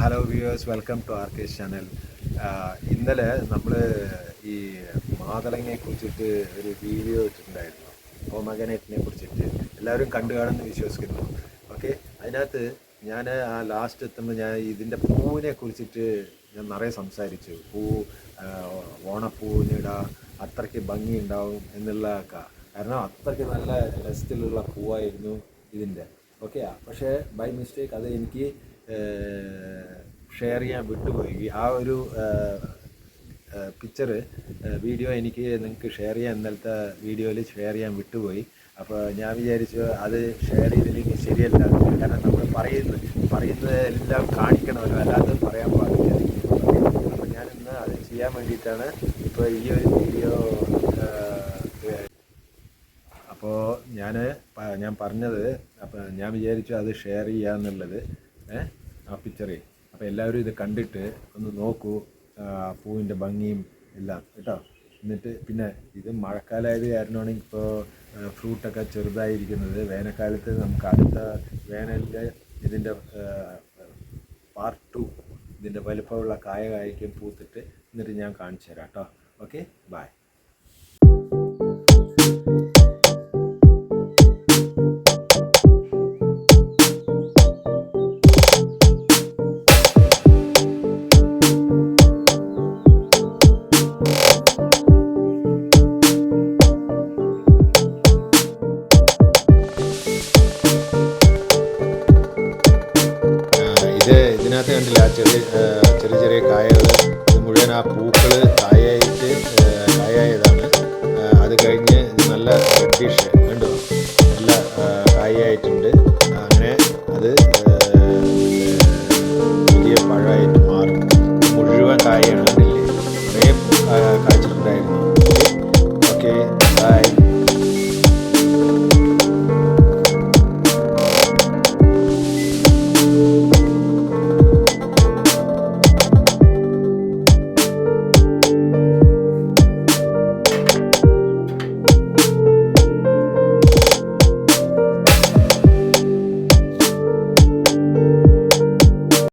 Hello viewers welcome to R K channel ഇന്നലെ നമ്മൾ ഈ മാതളങ്ങയെ കുറിച്ചിട്ട് ഒരു വീഡിയോ ഇട്ടിട്ടുണ്ടായിരുന്നു. ഓമഗനറ്റിനെ കുറിച്ചിട്ട്. എല്ലാവരും കണ്ടു കാണുമെന്ന് വിശ്വസിക്കുന്നു. ഓക്കെ അതിനകത്ത് ഞാൻ ആ ലാസ്റ്റ് എത്തുമ്പോൾ ഞാൻ ഇതിന്റെ പൂവിനെ കുറിച്ചിട്ട് ഞാൻ നിറയെ സംസാരിച്ചു. പൂ ഓണപ്പൂവിനിട അത്രയ്ക്ക് ഭംഗി ഉണ്ടാവും എന്നുള്ള കാരണം അത്രയ്ക്ക് നല്ല രസത്തിലുള്ള പൂവായിരുന്നു ഇതിന്റെ ഓക്കെ പക്ഷേ ബൈ മിസ്റ്റേക്ക് അത് എനിക്ക് ഷെയർ ചെയ്യാൻ വിട്ടുപോയി. ആ ഒരു പിക്ചർ വീഡിയോ എനിക്ക് നിങ്ങൾക്ക് ഷെയർ ചെയ്യാൻ ഇന്നലത്തെ വീഡിയോയിൽ ഷെയർ ചെയ്യാൻ വിട്ടുപോയി. അപ്പോൾ ഞാൻ വിചാരിച്ചു അത് ഷെയർ ചെയ്തില്ലെങ്കിൽ ശരിയല്ല. കാരണം നമ്മൾ പറയുന്നത് പറയുന്നതെല്ലാം കാണിക്കണമല്ലോ. അല്ലാതെ പറയാൻ പാടില്ല. അപ്പോൾ ഞാനിന്ന് അത് ചെയ്യാൻ വേണ്ടിയിട്ടാണ് ഇപ്പോൾ ഈ ഒരു വീഡിയോ അപ്പോൾ ഞാൻ ഞാൻ പറഞ്ഞത് അപ്പോൾ ഞാൻ വിചാരിച്ചു അത് ഷെയർ ചെയ്യാന്നുള്ളത് ഏ ആ പിക്ചറെ അപ്പോൾ എല്ലാവരും ഇത് കണ്ടിട്ട് ഒന്ന് നോക്കൂ പൂവിന്റെ ഭംഗിയും എല്ലാം കേട്ടോ? എന്നിട്ട് പിന്നെ ഇത് മഴക്കാലമായത് കാരണമാണ് ഇപ്പോൾ ഫ്രൂട്ടൊക്കെ ചെറുതായിരിക്കുന്നത്. വേനൽക്കാലത്ത് നമുക്ക് അടുത്ത വേനലിൽ ഇതിന്റെ പാർട്ട് ടു ഇതിന്റെ വലിപ്പമുള്ള കായ കായ്ക്കും പൂത്തിട്ട്. എന്നിട്ട് ഞാൻ കാണിച്ചു തരാം കേട്ടോ? ഓക്കെ ബൈ ഇതിനകത്ത് കണ്ടില്ല ചെറിയ ചെറിയ ചെറിയ കായകൾ ഇത് മുഴുവൻ ആ പൂക്കൾ കായായിട്ട് കായായതാണ് അത് കഴിഞ്ഞ് നല്ല റെഡിഷ്